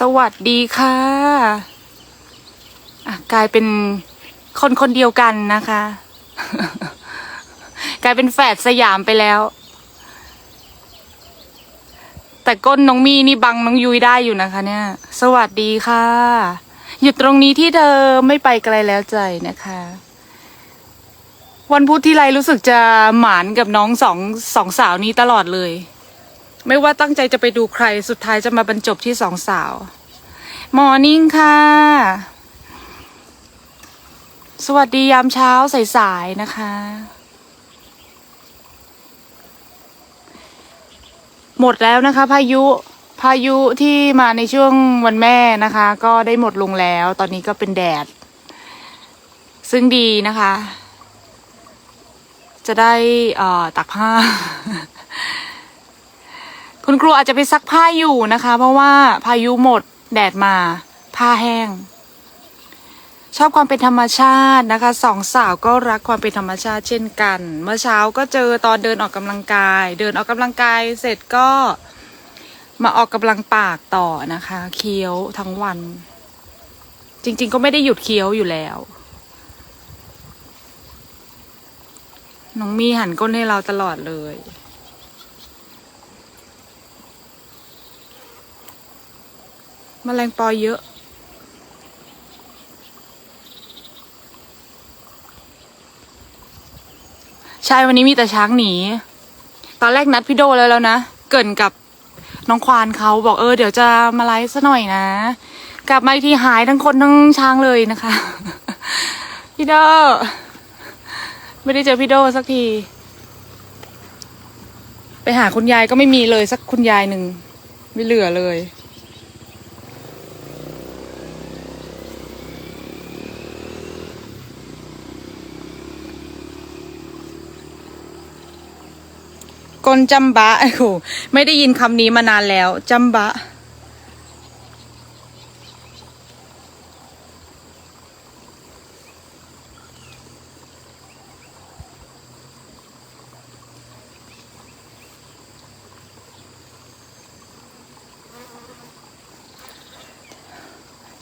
สวัสดีค่ะะกลายเป็นคนคนเดียวกันนะคะ กลายเป็นแฝดสยามไปแล้ว แต่ก้นน้องมีนี่บังน้องยุ้ยได้อยู่นะคะ เนี่ย สวัสดีค่ะหยุดตรงนี้ที่เธอไม่ไปไกลแล้วใจนะคะ วันพุธที่ไรรู้สึกจะหมานกับน้องสองสองสาวนี้ตลอดเลย ไม่ว่าตั้งใจจะไปดูใครสุดท้ายจะมาบรรจบที่สองสาวมอร์นิ่งค่ะ สวัสดียามเช้าสายๆนะคะ หมดแล้วนะคะ พายุพายุที่มาในช่วงวันแม่นะคะ ก็ได้หมดลงแล้ว ตอนนี้ก็เป็นแดด ซึ่งดีนะคะ จะได้อ่อตักผ้า คุณครูอาจจะไปซักผ้าอยู่นะคะ เพราะว่าพายุหมดแดดมา ผ้าแห้ง ชอบความเป็นธรรมชาตินะคะสองสาวก็รักความเป็นธรรมชาติเช่นกัน เมื่อเช้าก็เจอตอนเดินออกกำลังกาย เดินออกกำลังกายเสร็จก็มาออกกำลังปากต่อนะคะ เคี้ยวทั้งวัน จริง ๆ ก็ไม่ได้หยุดเคี้ยวอยู่แล้วน้องมีหันก้นให้เราตลอดเลย มแมลงปอเยอะ ใช่วันนี้มีแต่ช้างหนี ตอนแรกนัดพี่โดแล้วแล้วนะ เกินกับน้องควานเขาบอกเออเดี๋ยวจะมาไลฟ์ซะหน่อยนะ กลับมาอีกทีหายทั้งคนทั้งช้างเลยนะคะ พี่โดไม่ได้เจอพี่โดสักที ไปหาคุณยายก็ไม่มีเลยสักคุณยายหนึ่งไม่เหลือเลย กลจำบะไอ้โหไม่ได้ยินคำนี้มานานแล้วจำบะ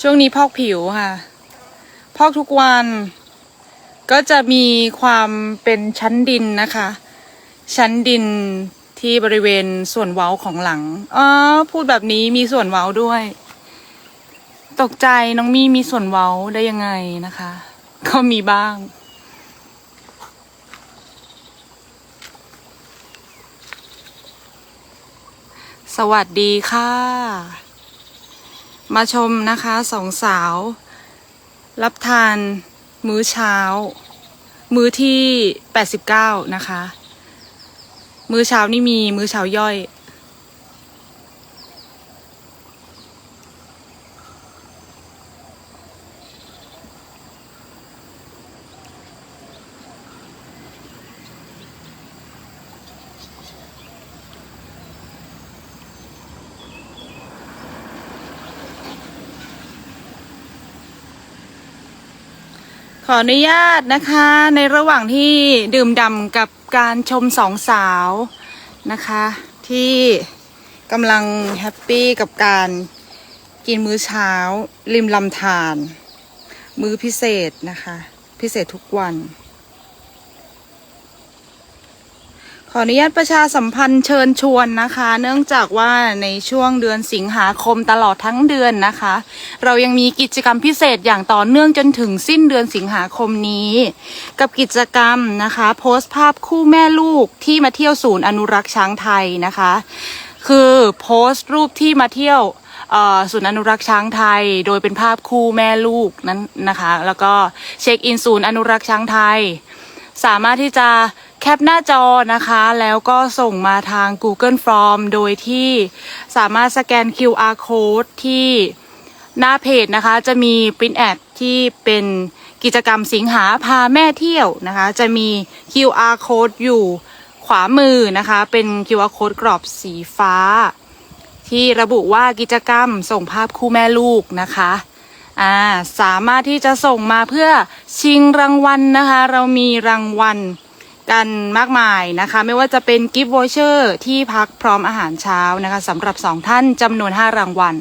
ช่วงนี้พอกผิวค่ะ พอกทุกวัน ก็จะมีความเป็นชั้นดินนะคะ ชั้นดินที่บริเวณส่วนเว้าของหลังอ๋อพูดแบบนี้มีส่วนเว้าด้วย ตกใจน้องมีมีส่วนเว้าได้ยังไงนะคะ ก็มีบ้าง สวัสดีค่ะ มาชมนะคะสองสาว รับทานมื้อเช้า มื้อที่ 89 นะคะ มื้อเช้านี่มีมื้อเช้าย่อย ขออนุญาตนะคะ ในระหว่างที่ดื่มด่ำกับ การชมสองสาวนะคะ ที่กำลังแฮปปี้กับการกินมื้อเช้า ริมลำธารมื้อพิเศษนะคะ พิเศษทุกวัน ขออนุญาตประชาสัมพันธ์เชิญชวนนะคะ เนื่องจากว่าในช่วงเดือนสิงหาคมตลอดทั้งเดือนนะคะ เรายังมีกิจกรรมพิเศษอย่างต่อเนื่องจนถึงสิ้นเดือนสิงหาคมนี้ กับกิจกรรมนะคะ โพสต์ภาพคู่แม่ลูกที่มาเที่ยวศูนย์อนุรักษ์ช้างไทยนะคะ คือโพสต์รูปที่มาเที่ยวศูนย์อนุรักษ์ช้างไทย โดยเป็นภาพคู่แม่ลูกนั้นนะคะ แล้วก็เช็คอินศูนย์อนุรักษ์ช้างไทย สามารถที่จะ แคปหน้าจอนะคะ แล้วก็ส่งมาทาง Google Form โดยที่สามารถสแกน QR code ที่หน้าเพจนะคะ จะมี print ad ที่เป็นกิจกรรมสิงหาพาแม่เที่ยวนะคะ จะมี QR code อยู่ขวามือนะคะ เป็น QR code กรอบสีฟ้า ที่ระบุว่ากิจกรรมส่งภาพคู่แม่ลูกนะคะอ่าสามารถที่จะส่งมาเพื่อชิงรางวัลนะคะ เรามีรางวัล กันมากมายนะคะ ไม่ว่าจะเป็นกิฟต์วอเชอร์ที่พักพร้อมอาหารเช้านะคะสำหรับสองท่านจำนวน 5 รางวัล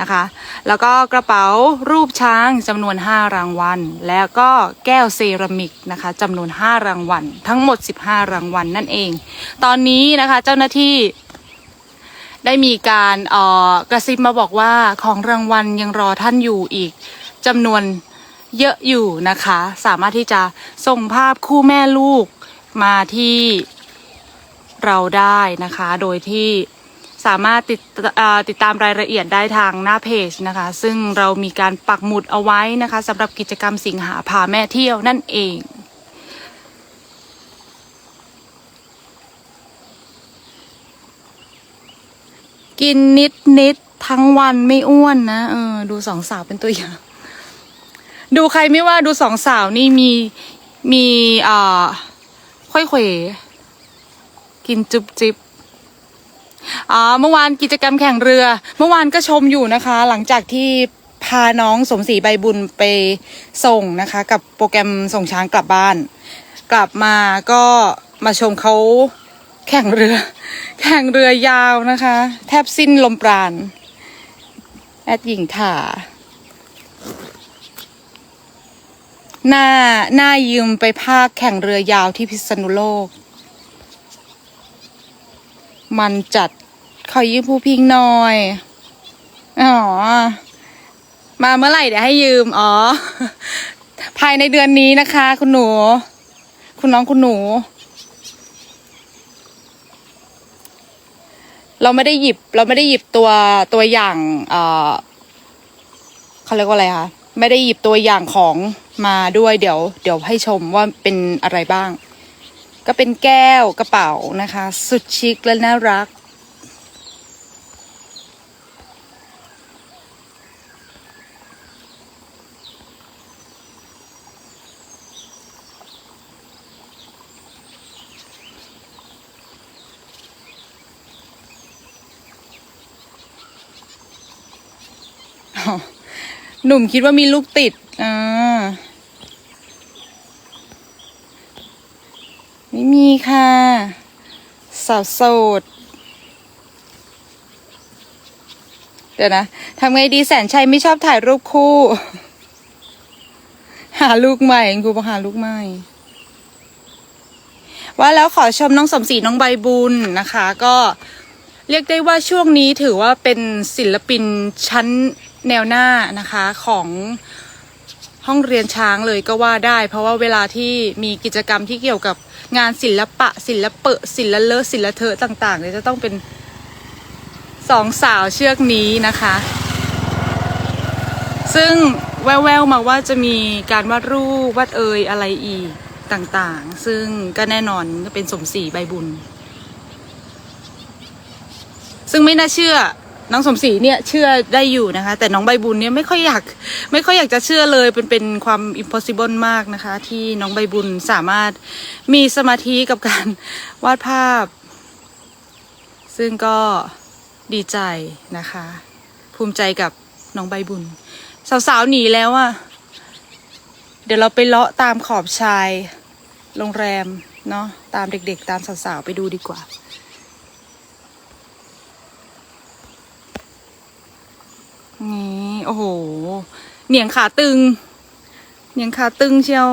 นะคะ แล้วก็กระเป๋ารูปช้างจำนวน 5 รางวัล แล้วก็แก้วเซรามิกนะคะจำนวน 5 รางวัล ทั้งหมด 15 รางวัลนั่นเอง ตอนนี้นะคะเจ้าหน้าที่ได้มีการออกระซิบมาบอกว่าของรางวัลยังรอท่านอยู่อีกจำนวนเยอะอยู่นะคะ สามารถที่จะส่งภาพคู่แม่ลูก มาที่เราได้นะคะ โดยที่สามารถติดติดตามรายละเอียดได้ทางหน้าเพจนะคะ ซึ่งเรามีการปักหมุดเอาไว้นะคะสำหรับกิจกรรมสิงหาพาแม่เที่ยวนั่นเองกินนิดนิดทั้งวันไม่อ้วนนะเออดูสองสาวเป็นตัวอย่าง ดูใครไม่ว่าดูสองสาวนี่มีมีอ่า ค่อยเขวกินจุบจิบอ่าเมื่อวานกิจกรรมแข่งเรือ เมื่อวานก็ชมอยู่นะคะ หลังจากที่พาน้องสมศรีใบบุญไปส่งนะคะ กับโปรแกรมส่งช้างกลับบ้าน กลับมาก็มาชมเขาแข่งเรือ แข่งเรือยาวนะคะ แทบสิ้นลมปราณแอดหญิงถา หน้าหน้ายืมไปภาคแข่งเรือยาวที่พิษณุโลก มันจัดขอยืมผู้พิงหน่อย อ๋อ มาเมื่อไหร่เดี๋ยวให้ยืม อ๋อ ภายในเดือนนี้นะคะ คุณหนู คุณน้องคุณหนู เราไม่ได้หยิบ เราไม่ได้หยิบตัวตัวอย่าง เอ่อเขาเรียกว่าอะไรคะ ไม่ได้หยิบตัวอย่างของ มาด้วยเดี๋ยว เดี๋ยวให้ชมว่าเป็นอะไรบ้าง ก็เป็นแก้วกระเป๋านะคะ สุดชิคและน่ารัก หนุ่มคิดว่ามีลูกติด อ่า ไม่มีค่ะ สาวโสด เดี๋ยวนะทำไงดีแสนชัยไม่ชอบถ่ายรูปคู่ หาลูกใหม่ครูบอกหาลูกใหม่ ว่าแล้วขอชมน้องสมศรีน้องใบบุญนะคะ ก็เรียกได้ว่าช่วงนี้ถือว่าเป็นศิลปินชั้น แนวหน้านะคะของห้องเรียนช้างเลยก็ว่าได้ เพราะว่าเวลาที่มีกิจกรรมที่เกี่ยวกับงานศิลปะ ศิลปะศิลเลอศิลเทอะต่างๆเนี่ยจะต้องเป็นสองสาวเชือกนี้นะคะ ซึ่งแววๆมาว่าจะมีการวาดรูปวาดเอยอะไรอีกต่างๆ ซึ่งก็แน่นอนก็เป็นสมศรีใบบุญ ซึ่งไม่น่าเชื่อ น้องสมศรีเนี่ยเชื่อได้อยู่นะคะ แต่น้องใบบุญเนี่ยไม่ค่อยอยากไม่ค่อยอยากจะเชื่อเลยเป็นเป็นความ impossible มากนะคะ ที่น้องใบบุญสามารถมีสมาธิกับการวาดภาพ ซึ่งก็ดีใจนะคะ ภูมิใจกับน้องใบบุญ สาวๆหนีแล้วอะเดี๋ยวเราไปเลาะตามขอบชายโรงแรมเนาะตามเด็กๆ ตามสาวๆไปดูดีกว่า นี่โอ้โห เหนียงขาตึง เหนียงขาตึงเชียว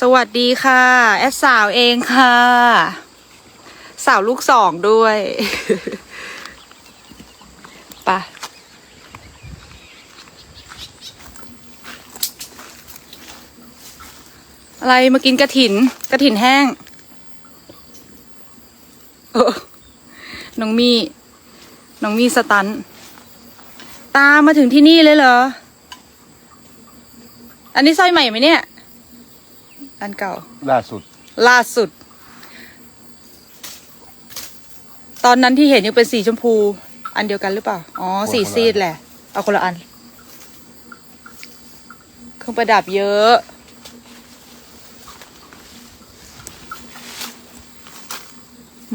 สวัสดีค่ะ แอดสาวเองค่ะ สาวลูกสองด้วยไปะอะไรมากินกระถินกระถินแห้ง เออน้องมี น้องมีสตัน ตามมาถึงที่นี่เลยเหรอ อันนี้สร้อยใหม่ไหมเนี่ย อันเก่า ล่าสุด ล่าสุด ตอนนั้นที่เห็นยังเป็นสีชมพู อันเดียวกันหรือเปล่า อ๋อ สีซีดแหละ เอาคนละอัน เครื่องประดับเยอะ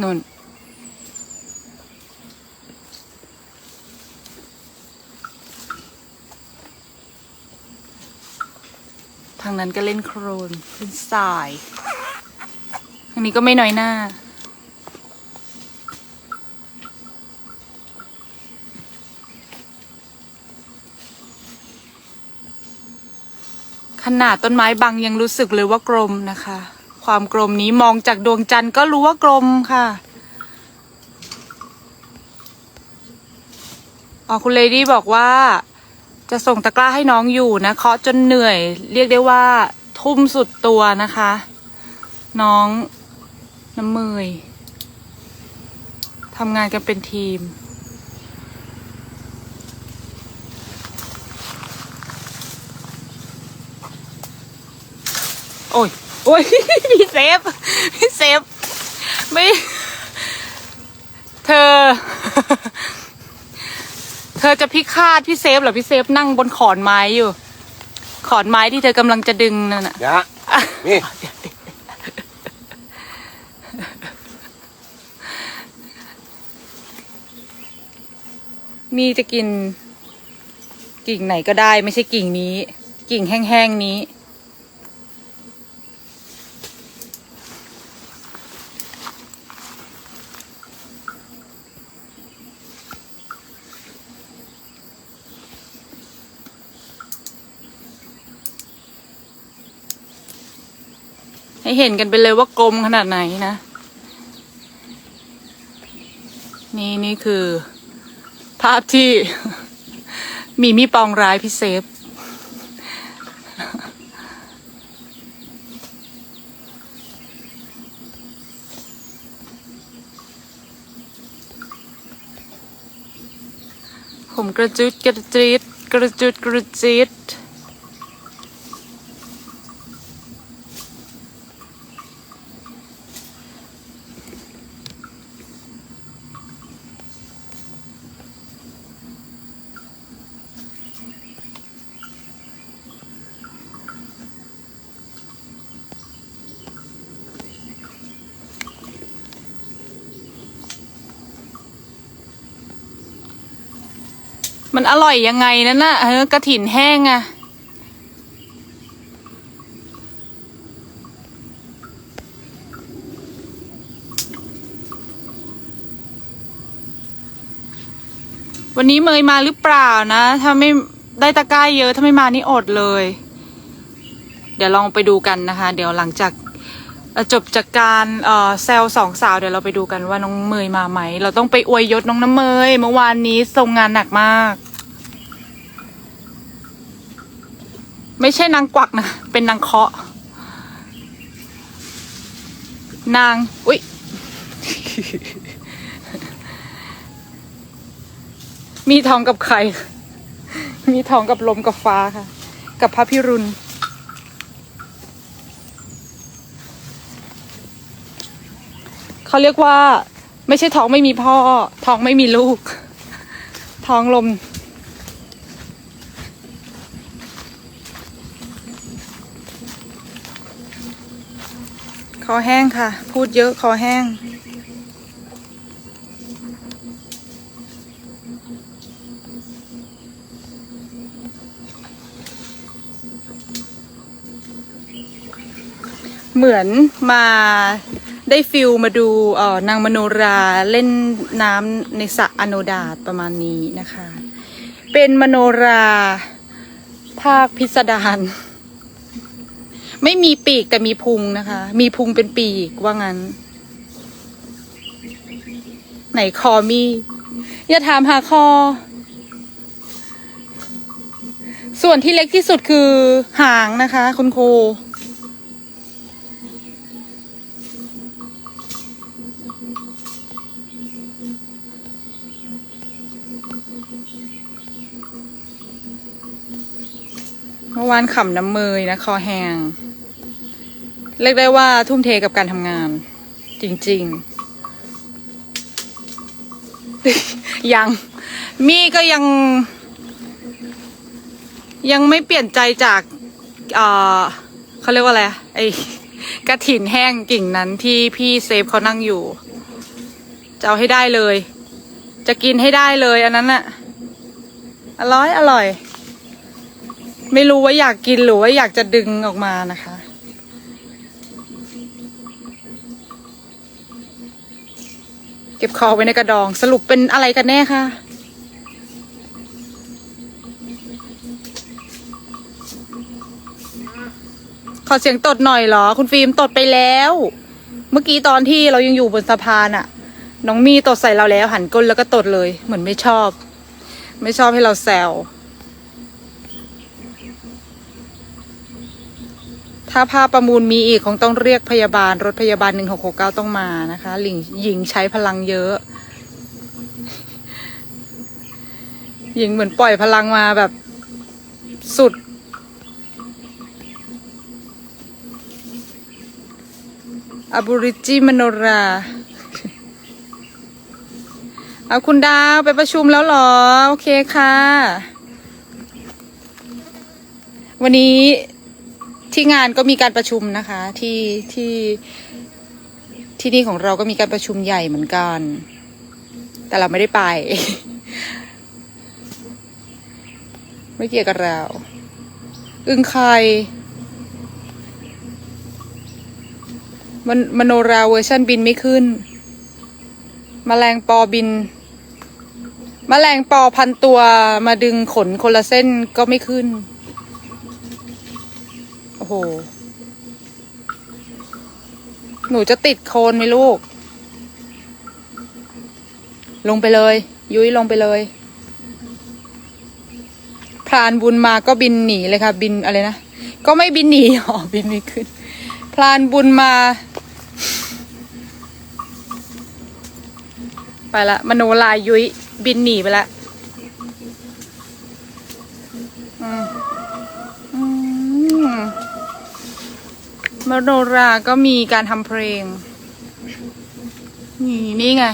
นุ่น ทางนั้นก็เล่นโครนเล่นทรายนี่ก็ไม่น้อยหน้า ขนาดต้นไม้บางยังรู้สึกเลยว่ากลมนะคะ ความกลมนี้มองจากดวงจันทร์ก็รู้ว่ากลมค่ะอ๋อคุณเลดี้บอกว่า จะส่งตะกร้าให้น้องอยู่นะเคาะจนเหนื่อย เรียกได้ว่าทุ่มสุดตัวนะคะ น้องน้ำเมยทำงานกันเป็นทีม โอ้ย โอ้ย พี่เซฟ พี่เซฟ ไม่ เธอ เธอจะพิฆาตพี่เซฟเหรอพี่เซฟนั่งบนขอนไม้อยู่ ขอนไม้ที่เธอกำลังจะดึงนั่นน่ะยะนี่ มีจะกิน กิ่งไหนก็ได้ ไม่ใช่กิ่งนี้ กิ่งแห้งๆนี้ ให้เห็นกันไปเลยว่ากลมขนาดไหนนะ นี่นี่คือ ภาพที่ มีมีปองร้ายพี่เซฟ ผมกระจุดกระจิดกระจุดกระจิด มันอร่อยยังไงนั่นน่ะเออกระถินแห้งอะวันนี้เมยมาหรือเปล่านะ ถ้าไม่ได้ตะกร้าเยอะ ถ้าไม่มานี่อดเลย เดี๋ยวลองไปดูกันนะคะ เดี๋ยวหลังจาก จบจากการเซลสองสาวเดี๋ยวเราไปดูกันว่าน้องเมยมาไหม เราต้องไปอวยยศน้องน้ำเมย เมื่อวานนี้ทรงงานหนักมาก ไม่ใช่นางกวักนะ เป็นนางเคาะ นาง อุ๊ยมีทองกับใคร มีทองกับลมกับฟ้าค่ะ กับพระพิรุณ เขาเรียกว่า ไม่ใช่ท้องไม่มีพ่อ ท้องไม่มีลูก ท้องลม คอแห้งค่ะ พูดเยอะคอแห้งเหมือนมา ได้ฟิลมาดูเอ่อนางมโนราเล่นน้ำในสระอโนดาตประมาณนี้นะคะ เป็นมโนราภาคพิสดารไม่มีปีกแต่มีพุงนะคะ มีพุงเป็นปีกว่างั้น ไหนคอมี อย่าถามหาคอ ส่วนที่เล็กที่สุดคือหางนะคะ คุณครู เมื่อวานขำน้ำเมยนะคอแหงเรียกได้ว่าทุ่มเทกับการทำงาน จริง ๆ ยัง มี่ก็ยัง ยังไม่เปลี่ยนใจจาก เออเขาเรียกว่าอะไรไอกระถินแห้งกิ่งนั้นที่พี่เซฟเขานั่งอยู่ จะเอาให้ได้เลย จะกินให้ได้เลยอันนั้นอะอร่อย อร่อย ไม่รู้ว่าอยากกินหรือว่าอยากจะดึงออกมานะคะ เก็บคอไว้ในกระดองสรุปเป็นอะไรกันแน่คะขอเสียงตดหน่อยเหรอ คุณฟิล์มตดไปแล้ว เมื่อกี้ตอนที่เรายังอยู่บนสะพานอะน้องมีตดใส่เราแล้วหันก้นแล้วก็ตดเลย เหมือนไม่ชอบ ไม่ชอบให้เราแซว ถ้าภาพประมูลมีอีกคงต้องเรียกพยาบาล รถพยาบาลหนึ่งหกหกเก้าต้องมานะคะ หญิงหญิงใช้พลังเยอะ หญิงเหมือนปล่อยพลังมาแบบสุด อบูริจิมโนรา เอาคุณดาวไปประชุมแล้วหรอ โอเคค่ะ วันนี้ ที่งานก็มีการประชุมนะคะ ที่ที่ที่นี่ของเราก็มีการประชุมใหญ่เหมือนกัน แต่เราไม่ได้ไป ไม่เกี่ยวกับเราอึงไข่มันมโนราเวอร์ชันบินไม่ขึ้นแมลงปอบินแมลงปอพันตัวมาดึงขนคนละเส้นก็ไม่ขึ้น อ้โห หนูจะติดโคนไหมลูก ลงไปเลย ยุ้ยลงไปเลยพรานบุญมาก็บินหนีเลยค่ะ บินอะไรนะ ก็ไม่บินหนีอ๋อบินไม่ขึ้น พรานบุญมา ไปละมโนลายยุ้ยบินหนีไปละอืมอืม มโนราก็มีการทำเพลง นี่นี่ไง